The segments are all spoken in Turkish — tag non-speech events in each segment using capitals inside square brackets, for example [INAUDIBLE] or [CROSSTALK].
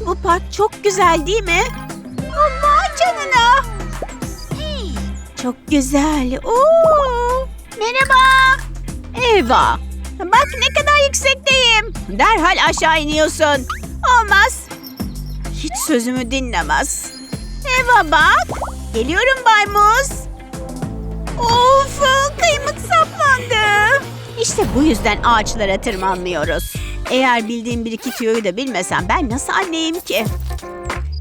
Bu park çok güzel değil mi? Aman canına. Çok güzel. Oo. Merhaba. Eva. Bak ne kadar yüksekteyim. Derhal aşağı iniyorsun. Olmaz. Hiç sözümü dinlemez. Eva bak. Geliyorum Bay Muz. Of kıymık saplandı. İşte bu yüzden ağaçlara tırmanmıyoruz. Eğer bildiğim bir iki tüyoyu da bilmesem ben nasıl anneyim ki?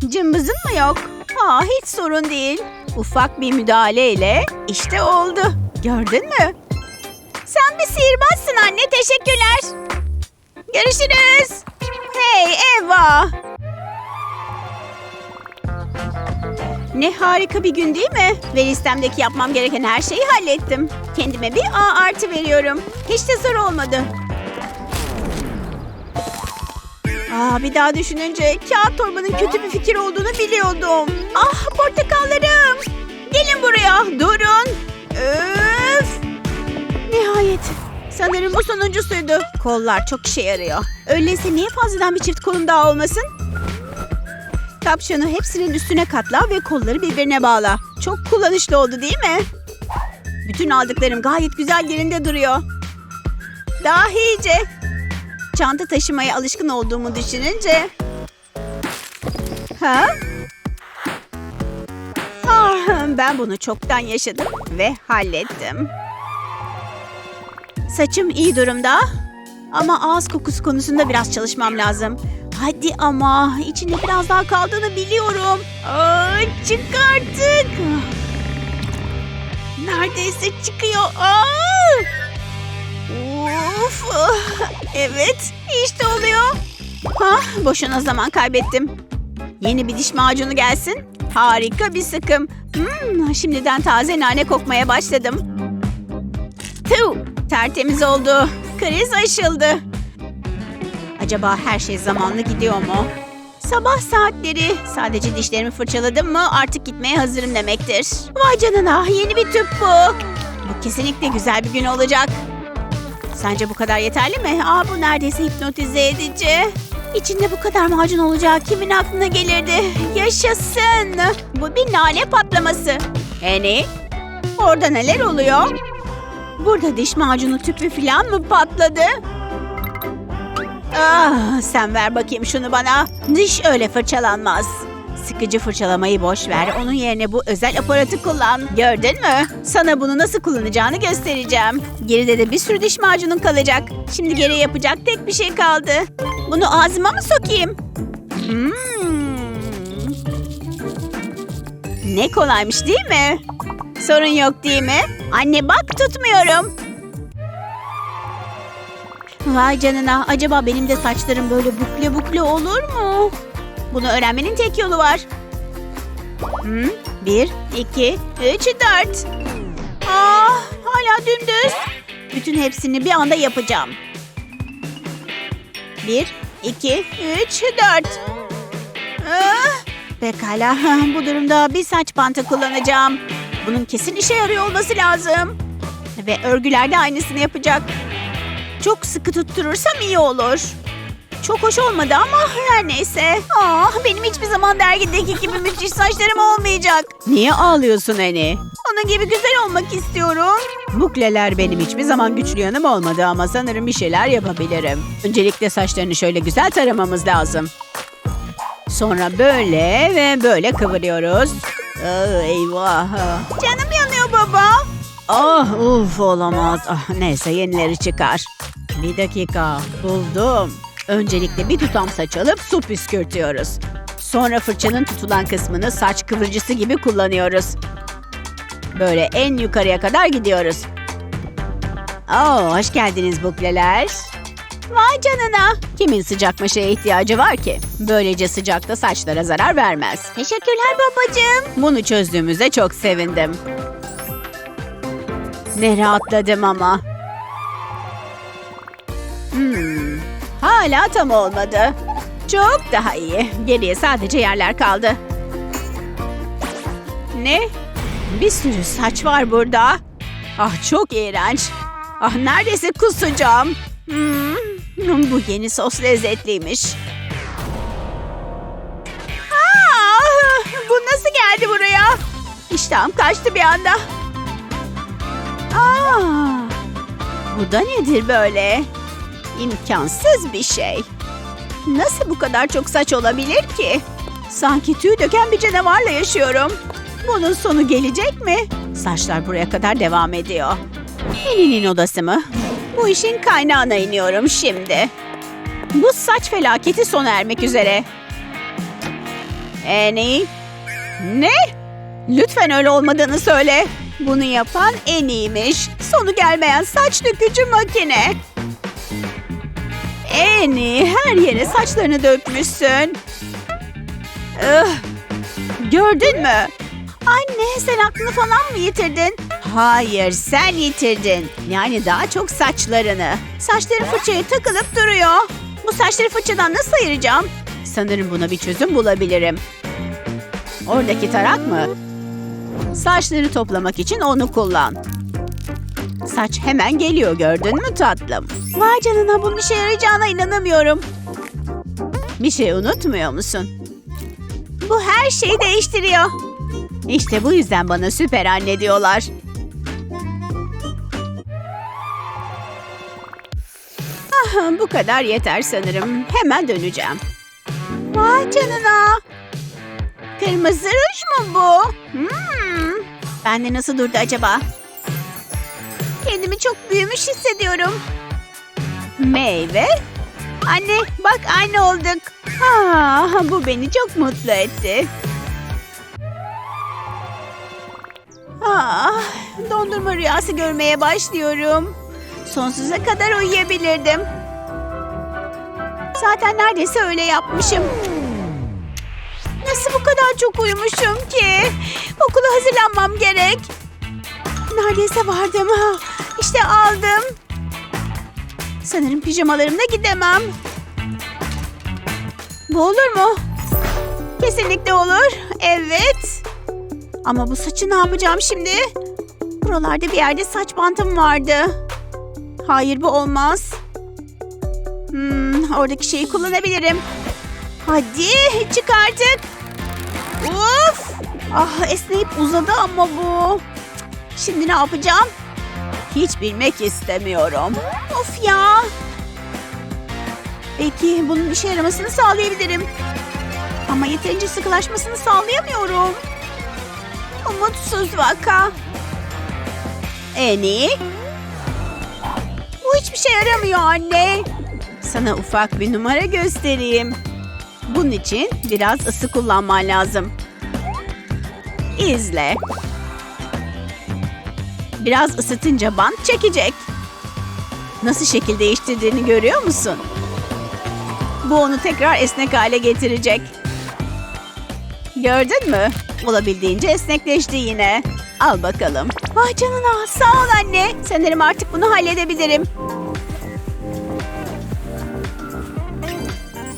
Cımbızın mı yok? Aa hiç sorun değil. Ufak bir müdahaleyle işte oldu. Gördün mü? Sen bir sihirbazsın anne. Teşekkürler. Görüşürüz. Hey Eva. Ne harika bir gün değil mi? Ve listemdeki yapmam gereken her şeyi hallettim. Kendime bir A artı veriyorum. Hiç de zor olmadı. Aa, bir daha düşününce kağıt torbanın kötü bir fikir olduğunu biliyordum. Ah portakallarım. Gelin buraya. Durun. Öf. Nihayet. Sanırım bu sonuncusuydu. Kollar çok işe yarıyor. Öyleyse niye fazladan bir çift kolum daha olmasın? Kapşonu hepsinin üstüne katla ve kolları birbirine bağla. Çok kullanışlı oldu değil mi? Bütün aldıklarım gayet güzel yerinde duruyor. Dahice. Çanta taşımaya alışkın olduğumu düşününce... Ha? Ah, ben bunu çoktan yaşadım ve hallettim. Saçım iyi durumda. Ama ağız kokusu konusunda biraz çalışmam lazım. Hadi ama içinde biraz daha kaldığını biliyorum. Aa, çık artık. Neredeyse çıkıyor. Aa! Of. Evet işte oluyor. Ha, boşuna zaman kaybettim. Yeni bir diş macunu gelsin. Harika bir sıkım. Hmm, şimdiden taze nane kokmaya başladım. Tüh, tertemiz oldu. Kriz aşıldı. Acaba her şey zamanlı gidiyor mu? Sabah saatleri. Sadece dişlerimi fırçaladım mı artık gitmeye hazırım demektir. Vay canına yeni bir tüp bu. Bu kesinlikle güzel bir gün olacak. Sence bu kadar yeterli mi? Aa bu neredeyse hipnotize edici. İçinde bu kadar macun olacağı kimin aklına gelirdi? Yaşasın. Bu bir nane patlaması. Eni, orada neler oluyor? Burada diş macunu tüpü falan mı patladı? Ah, sen ver bakayım şunu bana. Diş öyle fırçalanmaz. Sıkıcı fırçalamayı boş ver. Onun yerine bu özel aparatı kullan. Gördün mü? Sana bunu nasıl kullanacağını göstereceğim. Geride de bir sürü diş macunun kalacak. Şimdi geri yapacak tek bir şey kaldı. Bunu ağzıma mı sokayım? Hmm. Ne kolaymış değil mi? Sorun yok değil mi? Anne bak tutmuyorum. Vay canına. Acaba benim de saçlarım böyle bukle bukle olur mu? Bunu öğrenmenin tek yolu var. Hmm, bir, iki, üç, dört. Ah, hala dümdüz. Bütün hepsini bir anda yapacağım. Bir, iki, üç, dört. Ah, pekala. [LAUGHS] Bu durumda bir saç bantı kullanacağım. Bunun kesin işe yarıyor olması lazım. Ve örgüler de aynısını yapacak. Çok sıkı tutturursam iyi olur. Çok hoş olmadı ama her neyse. Ah benim hiçbir zaman dergideki gibi müthiş saçlarım olmayacak. Niye ağlıyorsun Eni? Onun gibi güzel olmak istiyorum. Bukleler benim hiçbir zaman güçlü yanım olmadı ama sanırım bir şeyler yapabilirim. Öncelikle saçlarını şöyle güzel taramamız lazım. Sonra böyle ve böyle kıvırıyoruz. Aa, eyvah. Canım yanıyor baba. Ah uf olamaz. Ah, neyse yenileri çıkar. Bir dakika buldum. Öncelikle bir tutam saç alıp su püskürtüyoruz. Sonra fırçanın tutulan kısmını saç kıvırcısı gibi kullanıyoruz. Böyle en yukarıya kadar gidiyoruz. Oo, hoş geldiniz bukleler. Vay canına. Kimin sıcak maşaya ihtiyacı var ki? Böylece sıcakta saçlara zarar vermez. Teşekkürler babacığım. Bunu çözdüğümüzde çok sevindim. Ne rahatladım ama. Hmm, hala tam olmadı. Çok daha iyi. Geriye sadece yerler kaldı. Ne? Bir sürü saç var burada. Ah çok iğrenç. Ah neredeyse kusacağım. Hmm, bu yeni sos lezzetliymiş. Ah, bu nasıl geldi buraya? İştahım kaçtı bir anda. Aa, bu da nedir böyle? İmkansız bir şey. Nasıl bu kadar çok saç olabilir ki? Sanki tüy döken bir canavarla yaşıyorum. Bunun sonu gelecek mi? Saçlar buraya kadar devam ediyor. Eni'nin odası mı? Bu işin kaynağına iniyorum şimdi. Bu saç felaketi sona ermek üzere. Eni? Ne? Lütfen öyle olmadığını söyle. Bunu yapan en iyiymiş. Sonu gelmeyen saç dökücü makine. Eni her yere saçlarını dökmüşsün. Ih, gördün mü? Anne sen aklını falan mı yitirdin? Hayır sen yitirdin. Yani daha çok saçlarını. Saçları fırçaya takılıp duruyor. Bu saçları fırçadan nasıl ayıracağım? Sanırım buna bir çözüm bulabilirim. Oradaki tarak mı? Saçları toplamak için onu kullan. Saç hemen geliyor gördün mü tatlım? Vay canına bunun işe yarayacağına inanamıyorum. Bir şey unutmuyor musun? Bu her şeyi değiştiriyor. İşte bu yüzden bana süper anne diyorlar. Ah, bu kadar yeter sanırım. Hemen döneceğim. Vay canına. Kırmızı ruj mu bu? Hmm. Bende nasıl durdu acaba? Kendimi çok büyümüş hissediyorum. Meyve? Anne bak aynı olduk. Ah, bu beni çok mutlu etti. Ah, dondurma rüyası görmeye başlıyorum. Sonsuza kadar uyuyabilirdim. Zaten neredeyse öyle yapmışım. Nasıl bu kadar çok uyumuşum ki? Okula hazırlanmam gerek. Neredeyse vardım. Ha, İşte aldım. Sanırım pijamalarımla gidemem. Bu olur mu? Kesinlikle olur. Evet. Ama bu saçı ne yapacağım şimdi? Buralarda bir yerde saç bantım vardı. Hayır bu olmaz. Hmm, oradaki şeyi kullanabilirim. Hadi çık artık. Uf! Ah esneyip uzadı ama bu. Şimdi ne yapacağım? Hiç bilmek istemiyorum. Of ya. Belki bunun işe yaramasını sağlayabilirim. Ama yeterince sıkılaşmasını sağlayamıyorum. Umutsuz vaka. En. Bu hiçbir şey yaramıyor anne. Sana ufak bir numara göstereyim. Bunun için biraz ısı kullanman lazım. İzle. Biraz ısıtınca bant çekecek. Nasıl şekil değiştirdiğini görüyor musun? Bu onu tekrar esnek hale getirecek. Gördün mü? Olabildiğince esnekleşti yine. Al bakalım. Vay canına sağ ol anne. Sanırım artık bunu halledebilirim.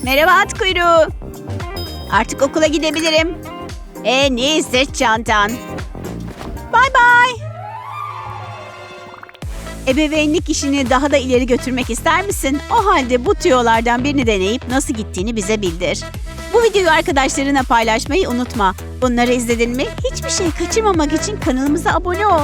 Merhaba at kuyruğu. Artık okula gidebilirim. En iyi sırt çantan. Bay bay. Ebeveynlik işini daha da ileri götürmek ister misin? O halde bu tüyolardan birini deneyip nasıl gittiğini bize bildir. Bu videoyu arkadaşlarına paylaşmayı unutma. Bunları izledin mi? Hiçbir şey kaçırmamak için kanalımıza abone ol.